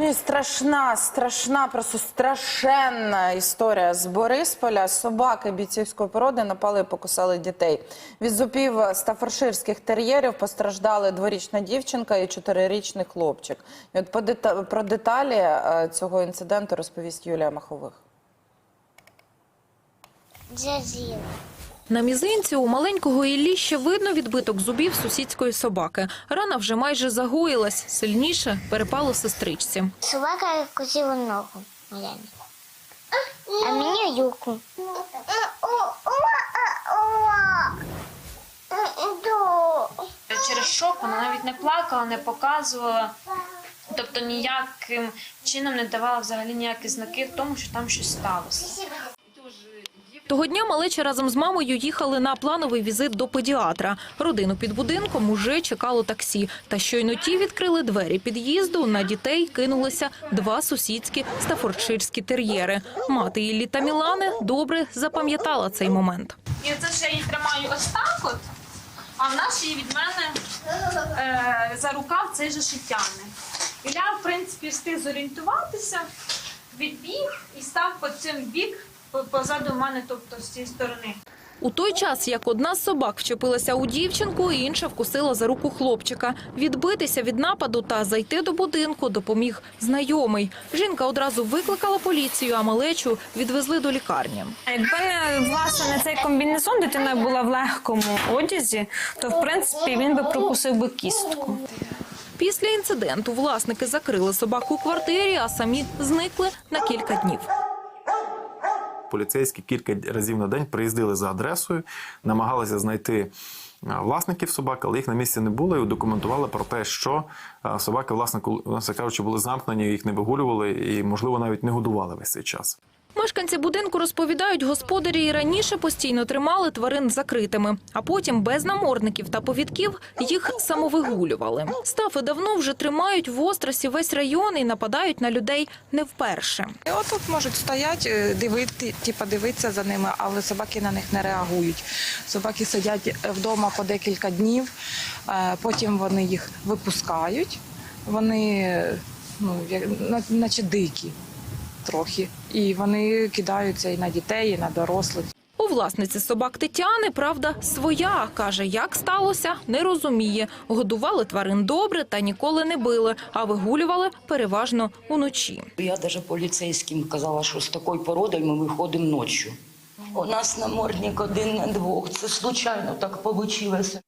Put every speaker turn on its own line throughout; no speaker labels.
Ну і страшна, страшна, просто страшенна історія з Борисполя. Собаки бійцівської породи напали і покусали дітей. Від зубів стафарширських тер'єрів постраждали дворічна дівчинка і чотирирічний хлопчик. І от про деталі е, цього інциденту розповість Юлія Махових.
Джазіла.
На мізинці у маленького Іллі ще видно відбиток зубів сусідської собаки. Рана вже майже загоїлась, сильніше перепало сестричці.
Собака кусила ногу Маляні. А мені юку.
Через шок вона навіть не плакала, не показувала. Тобто ніяким чином не давала взагалі ніякі знаки в тому, що там щось сталося.
Того дня малеча разом з мамою їхали на плановий візит до педіатра. Родину під будинком уже чекало таксі. Та щойно ті відкрили двері під'їзду, на дітей кинулися два сусідські стафордширські тер'єри. Мати Іллі та Мілани добре запам'ятала цей момент.
І це я її тримаю ось так от, а в нас її від мене е, за рукав цей же шиттяний. Ілля, в принципі, встиг зорієнтуватися, відбіг і став по цим бік позаду мене, тобто з цієї сторони.
У той час, як одна з собак вчепилася у дівчинку, інша вкусила за руку хлопчика. Відбитися від нападу та зайти до будинку допоміг знайомий. Жінка одразу викликала поліцію, а малечу відвезли до лікарні.
Якби не власне не цей комбінезон, дитина була в легкому одязі, то в принципі він би прокусив би кістку.
Після інциденту власники закрили собаку у квартирі, а самі зникли на кілька днів.
Поліцейські кілька разів на день приїздили за адресою, намагалися знайти власників собак, але їх на місці не було і документували про те, що собаки, власне, коли- власне кажучи, були замкнені, їх не вигулювали і, можливо, навіть не годували весь цей час.
Мешканці будинку розповідають, господарі і раніше постійно тримали тварин закритими, а потім без намордників та повідків їх самовигулювали. Стафи давно вже тримають в острасі весь район і нападають на людей не вперше.
І Отут можуть стояти, дивити, типу, дивитися за ними, але собаки на них не реагують. Собаки сидять вдома по декілька днів, е, потім вони їх випускають. Вони ну, як- наче дикі трохи. І вони кидаються і на дітей, і на дорослих.
У власниці собак Тетяни, правда, своя. Каже, як сталося, не розуміє. Годували тварин добре та ніколи не били, а вигулювали переважно уночі.
Я даже поліцейським казала, що з такою породою ми виходимо ночі. У нас намордник один на двох. Це случайно так вийшло.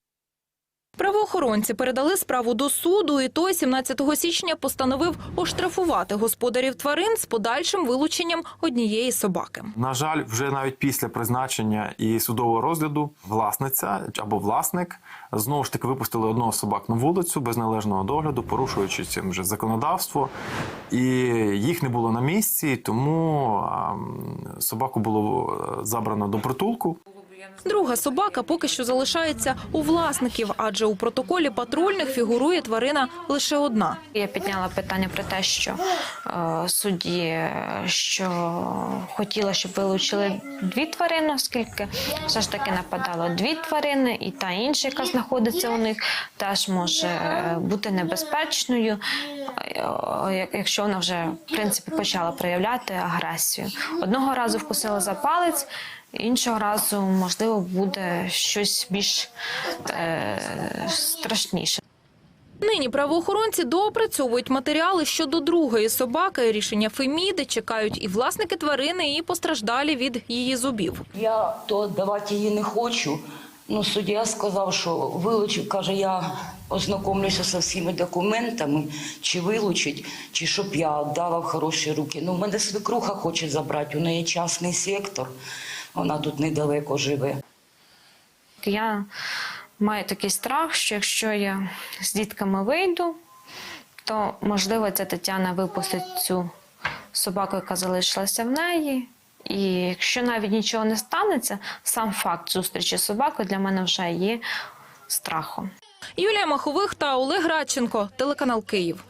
Правоохоронці передали справу до суду, і той 17 січня постановив оштрафувати господарів тварин з подальшим вилученням однієї собаки.
На жаль, вже навіть після призначення і судового розгляду власниця або власник знову ж таки випустили одного собак на вулицю без належного догляду, порушуючи цим вже законодавство. І їх не було на місці, тому собаку було е, забрано до притулку.
Друга собака поки що залишається у власників, адже у протоколі патрульних фігурує тварина лише одна.
Я підняла питання про те, що е, судді е, що хотіла, щоб вилучили дві тварини, оскільки все ж таки нападало дві тварини, і та інша, яка знаходиться у них, теж може е, бути небезпечною, е, якщо вона вже в принципі почала проявляти агресію. Одного разу вкусила за палець. Іншого разу, можливо, буде щось більш е, страшніше.
Нині правоохоронці доопрацьовують матеріали щодо другої собаки. Рішення Феміди чекають і власники тварини, і постраждалі від її зубів.
Я то давати її не хочу. Ну, суддя сказав, що вилучив, каже, я ознакомлюся зі всіма документами, чи вилучить, чи щоб я дала в хороші руки. Ну, в мене свекруха хоче забрати, у неї частний сектор, вона тут недалеко живе.
Я маю такий страх, що якщо я з дітками вийду, то можливо ця Тетяна випустить цю собаку, яка залишилася в неї. І якщо навіть нічого не станеться, сам факт зустрічі з собакою для мене вже є страхом.
Юлія Махових та Олег Радченко, телеканал Київ.